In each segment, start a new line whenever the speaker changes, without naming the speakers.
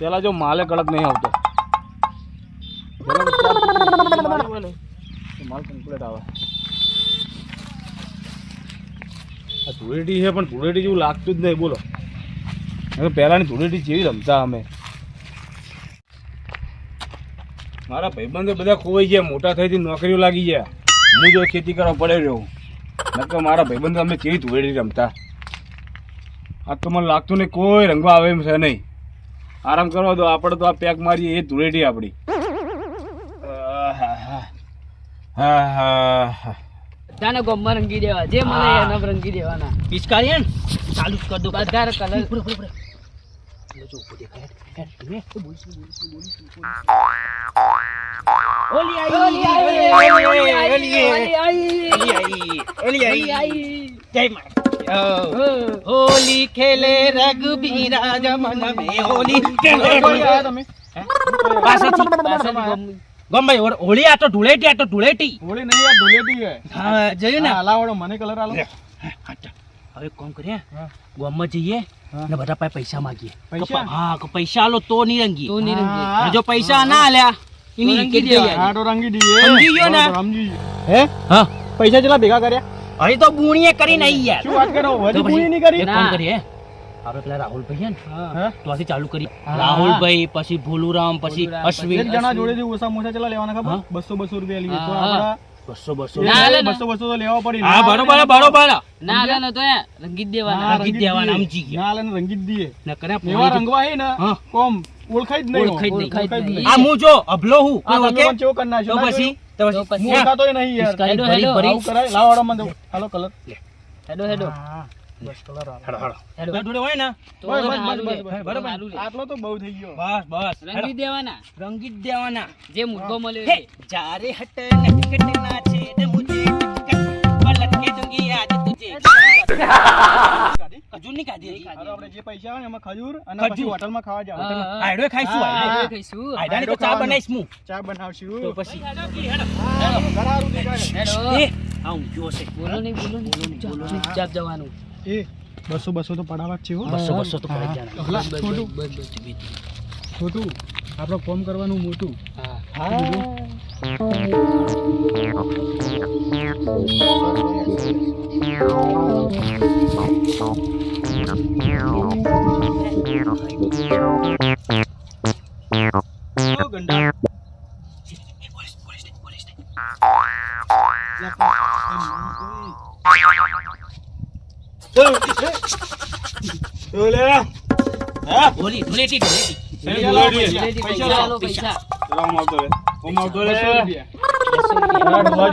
પેલા જો માલે કડક નહીં આવતો. માલ કમ્પ્લીટ આવે આ ધૂળેટી છે, પણ ધૂળેટી જેવું લાગતું જ નહીં. બોલો. પહેલાંની ધૂળેટી જેવી રમતા અમે. મારા ભાઈબંધો બધા ખોવાઈ ગયા, મોટા થઈ નોકરીઓ લાગી ગયા. હું જો ખેતી કરવા પડે રહ્યો. નકર મારા ભાઈબંધો અમે કેવી ધૂળેટી રમતા? આ તો મને લાગતું નહીં કોઈ રંગવા આવે એમ છે નહીં. આરામ કરવા દો આપણે તો આ પેક મારીએ એ ધૂળેટી આપણી.
બધાને ગોમમાં રંગી દેવા. જે મને એને રંગી દેવાના.
પિચકારી ને? ચાલુ જ કર દો.
બધા કલર
ઓલી આઈ. જય મા હોલી ખેલે રઘુબીરા જમન મે હોલી. ખેલે પાછળથી
પાછળથી ગોમ-
ગમે હોળી આ તો ધૂળેટી આ તો ધૂળેટી.
હોળી નહીં આ ધૂળેટી છે
હા જઈએ ને.
હલાવાળો મને કલર આલો.
હવે કોમ કરીએ.
હા.
ગામમાં જઈએ
હા.
ને બધા પાસે પૈસા માગીએ.
પૈસા?
હા કે પૈસા આલો તો નિરંગી
તો નહીં રંગી.
હા.
અને જો પૈસા ના આલ્યા એની કે દઈએ.
તો રંગી દઈએ.
સમજી ગયો ને?
સમજી હે?
હા.
પૈસા કેટલા ભેગા કર્યા?
હવે તો બુણીએ કરીને આઈ યાર.
શું વાત કરો? હજી
પછી
નહીં કરી?
ફોન
કરીએ આપણે પેલા રાહુલ ભાઈ ને તો આથી ચાલુ કરી
રાહુલ
ભાઈ પછી ભોલુરામ પછી અશ્વિન
એક જણા જોડેથી ઓછા મોટા ચલા લેવાના ખબર?
હા?
બસો બસો રૂપિયા લઈએ તો આપડા
બસો બસો
ના, ના, ના.
બસો બસો તો લેવા પડી.
હા બરોબર બરોબર.
ના હાલે ને તો એ દેવાના.
હા,
રંગી
રંગી જ
દેવાના, સમજી ગયા.
ના હાલે ને રંગી જ
ને કર્યા
એવા રંગવા હે ને કોમ ઓળખાય જ નહીં.
ઓળખાય જ નહીં. આ હું જો અભલો હું?
પણ ચેવો કરી નાખ્યો,
તો પછી જે
મુદ્દો મળ્યો
જારે હટ નટકટ ના છે મુજે પલટ
કે
ખજૂર નહીં ખાધી હજી.
આપણે જે પૈસા આવે એમાં ખજૂર અને. પછી હોટલમાં ખાવા જાવ
હા, હા.
આયડો ખાઈશું
હા,
આયડો.
ખાઈશું.
તો
આયડો
ચા બનાવીશ હું
ચા બનાવશું
તો પછી
હા, ગરારું દેખાય.
હેડો.
એ આ ઊંઘ્યો છે
બોલો નહીં બોલો નહીં ચૂપચાપ- ચૂપચાપ જવાનું
એ બસો બસો તો પડાવા જ છે હો.
બસો બસો તો પડી જાય
છોટું
બસ, બસ, બસ.
છોટું આપણે કોમ કરવાનું મોટું
હા.
ઓ,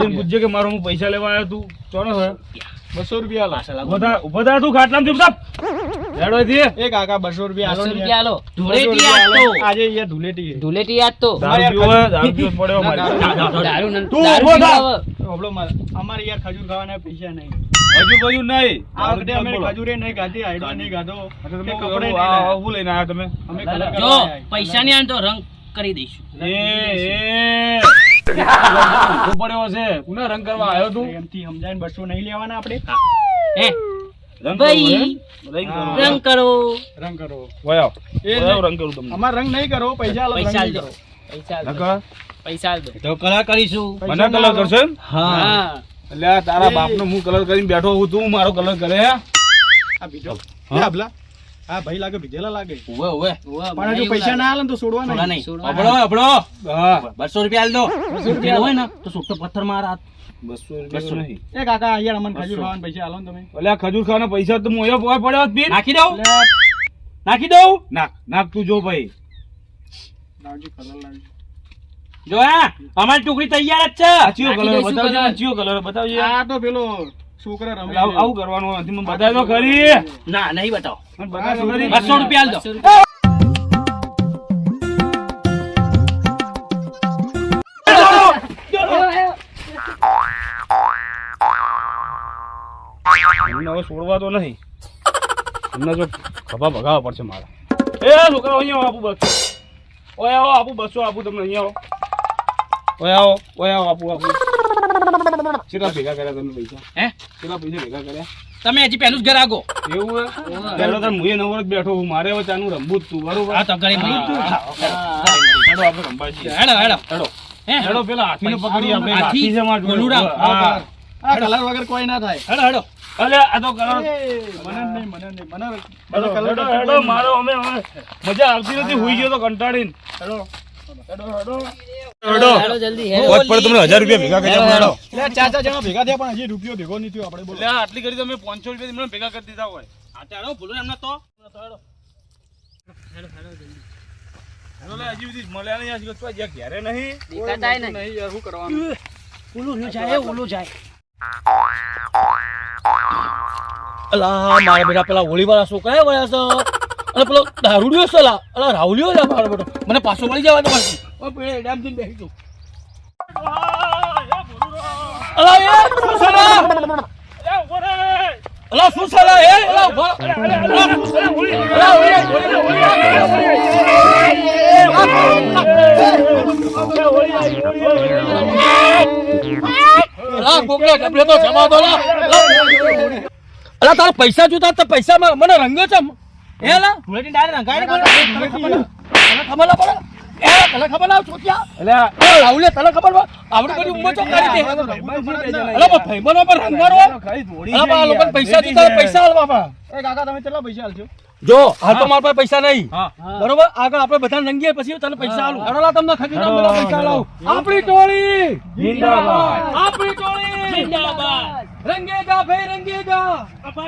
પૂછજે કે મારો હું પૈસા લેવા આવ્યો તું ચોરસ બસો રૂપિયા. એ કાકા બસો રૂપિયા
રૂપિયા.
ધૂળેટી આજ તો.
આજે યાર ધૂળેટી
ધૂળેટી તો.
દારૂ પડ્યો મારે.
દારૂ ન-
તું થા. અમારે યાર ખજૂર ખાવાના પૈસા નહીં.
હજુ બધું નહીં.
આ વખતે અમે ખજૂરે નહીં ખાધી હાયડો નહીં ખાધો. કપડે.
શું લઈને આવ્યા તમે?
અમે
જો પૈસા ની આવે તો રંગ કરી દઈશું.
એ એ. ઊભો પડ્યો છે. કોને રંગ કરવા આવ્યો તું? એમથી સમજાઈને બસો નહીં લેવાના આપણે.
હે. ભાઈ રંગ કરો.
રંગ કરો.
વયો
એ
રંગ કરું તમને.
અમાર રંગ નહીં કરો પૈસા
પૈસા.
કરો.
પૈસા આલ પૈસા
તો કલર કરીશું. મને કલર
આલો.
કરશે
હા.
એટલે તારા
બાપ
બાપનો હું કલર કરીને બેઠો હું તું મારો કલર કરે
આ બીજો.
હા?
આ ભાઈ લાગે ભીજેલા લાગે.
ઉવે ઉવે.
પણ
મને
જો પૈસા ના આલે તો છોડવા નહીં.
અબળો અબળો
હા.
બસો રૂપિયા આલ દો.
રૂપિયા
હોય ને તો સુટ્ટો પથ્થર મારા બસો
બસો નહીં. એ કાકા અહીંયા અમને ખજૂર ખાવાના પૈસા આલો ને તમે.
ઓલે ખજૂર ખાવાના પૈસા તો મોયો પોય પડ્યો પીર. નાખી દઉં? નાખી દઉં? નાખ. નાખ તું જો ભાઈ.
લાવજો, કલર લાવજો.
જો હા. અમારી ટુકડી તૈયાર જ છે. ચિયો કલર. બતાવજો ચિયો કલર બતાવજે.
આ તો પેલો છોકરા રમે
આવું આવું કરવાનું હોય. મને બતાવ ખરી ના નહીં બતાવો. મને બતાવ તો ખરી
બસો
રૂપિયા આલ દો.
બસો
હવે છોડવા તો નહીં. એમને જો ખભા ભગાવવા પડશે મારા. એ છોકરા અહીંયા આવો આપું બસ. ઓય આવો આપું બસો આપું તમને અહીંયા આવો. ઓય આવો ઓય આવો આપું આપું. કેટલા ભેગા કર્યા તમે પૈસા?
હે?
કેટલા પૈસા ભેગા કર્યા?
તમે હજી પહેલું જ ઘર આગો.
એવું પેલો તો બેઠો હું મારે હવે ચાનું રમવું તું બરોબર?
હા તો ઘરે મળી
હેડો આપણે રમવા
હેડો હેડો.
હેડો. હેડો પેલા હાથીને પકડી આપણે.
હાથી?
હાથી છે માર
ગોલુડા?
આ કલર વગર કોઈ ના થાય.
હેડો હેડો.
અલે આ તો કરો
મને નહીં મને નહીં. મને
હેડો હેડો હેડો મારો અમે અમે. મજા આવતી નથી. હોઈ ગયો તો કંટાળીને. હેડો. હેડો.
હેડો જલ્દી હેડો.
વોટ પર તમને હજાર રૂપિયા ભેગા કરી હેડો
એટલે ચાર ચાર જણા ભેગા થયા પણ હજી રૂપિયો ભેગો નહીં થયો આપણે બોલો.
એટલે આ આટલી કરી તમે પાંચસો રૂપિયા તમને ભેગા કરી દીધા હોય.
હા તો હેડો ભૂલું એમને તો.
હેડો લે હજી સુધી મળ્યા નહીં હજી તો જ્યાં ઘેરે નહીં
દેખાતાય નહીં.
નહીં યાર શું કરવાનું?
ઓલું ન જાય ઓલું જાય.
અલા મારા બેટા પેલા હોળી વાળા છોકરા વળ્યા છે અને પેલો દારૂડિયો છે લા. અલા રાહુલિયો છે મારો બેટો મને પાછો મળી જવા દો પાછી ઓ પેલે ડામથી બેસી તું અલા એ શું છે લા? અલા શું છે લા? એ અલા ઊભા અલા શું છે? અલા ઓય, અલા કોકને ડબલે તો જમા દો લા. અલા, અલા તારા પૈસા જોતા તો પૈસા મને રંગે છે. હે લા
ધૂળેટી ડાયરેક્ટ રંગાય ને બોલો
તને ખબર ખબર પડે? એ તને ખબર ના છોકરા
એટલે
રાહુલે તને ખબર પડે? આવડી બધી ઉંમર તો કરી દે. અલા પણ ભાઈબંધો પર રંગવાનો
ખાલી થોડી
અલા પણ આ લોકોને પૈસા જોતા પૈસા હાલવા પા
એ કાકા તમે કેટલા પૈસા આલશો?
જો હાલ તો મારા પાસે પૈસા નહીં.
હા.
બરોબર? આગળ આપણે બધા રંગીએ પછી તને પૈસા આલું. અડોલા તમને પૈસા આલું આપણી ટોળી!
જિંદાબાદ.
આપણી ટોળી!
જિંદાબાદ.
રંગેગા ભાઈ રંગેગા
અપા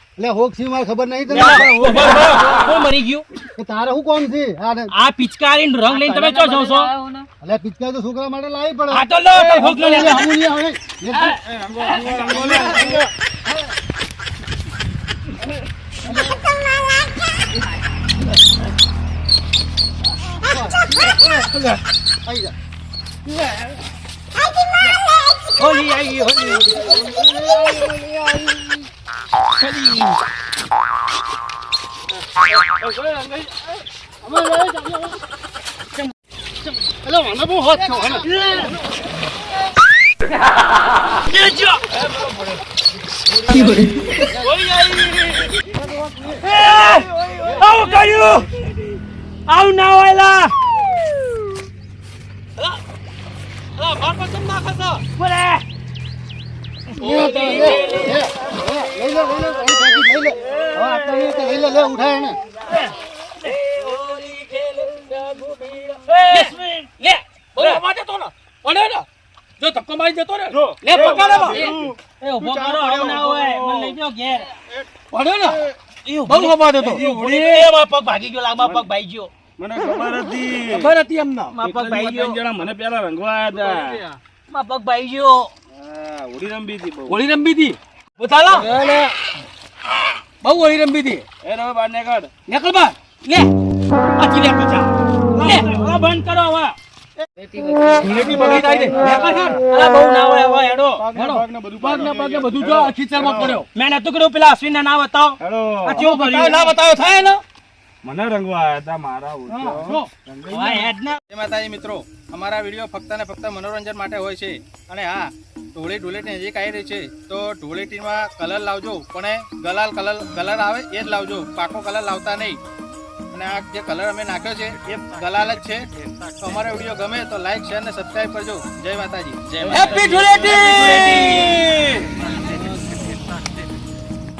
લે હોક સી મારે ખબર નહીં તને?
કોણ મરી ગયું.
કે તારે શું કોણ છે? આ
પિચકારી રંગ લઈને તમે ચો જાવ છો.
એટલે પિચકારી તો છોકરા માટે લાવી પડે.
આ તો લો હોક લો લે.
એટલે અમુની આવે. એટલે આઈ જા
હોલી આવી હોલી
એટલે મને બહુ હોત છો
આવું કર્યું આવું ના
છે
બોલે
જો ધક્કો મારી દેતો ને. લે પકડે.
એ ઊભો કરો આવું ના હોય મને લઈ જાઓ ઘેર
પડે ને બહુ હવા દેતો
એ મારો પગ ભાગી ગયો લાગમાં પગ ભાઈ ગયો
મને ખબર હતી.
ખબર હતી એમને
મારો પગ ભાઈ ગયો
જણા મને પેલા રંગવા હતા
પગ ભાઈ ગયો
હોળી રમી હતી બહુ.
હોળી રમી હતી બોતાલો બહુ હોળી રમી હતી
એ રવે બાર નીકળ.
નીકળ બાર લે. આજી લે પચા
લે. હવે બંધ કરો હવે.
બધું જો આ ખીચામાં પડ્યો.
મેં નતું કર્યું પેલા અશ્વિન ના બતાવો.
ના બતાવ્યો થાય ને?
મને રંગવા આવ્યા હતા મારા
માતાજી મિત્રો અમારા વીડિયો ફક્ત ને ફક્ત મનોરંજન માટે હોય છે. અને હા ઢોળી ઢોલેટી નજીક આવી રહી છે તો ઢોળેટીમાં કલર લાવજો પણ એ ગલાલ કલર કલર આવે એ જ લાવજો પાકો કલર લાવતા નહીં. અને આ જે કલર અમે નાખ્યો છે એ ગલાલ જ છે. તો અમારો વીડિયો ગમે તો લાઈક શેર ને સબસ્ક્રાઈબ કરજો. જય માતાજી. જય
હેપી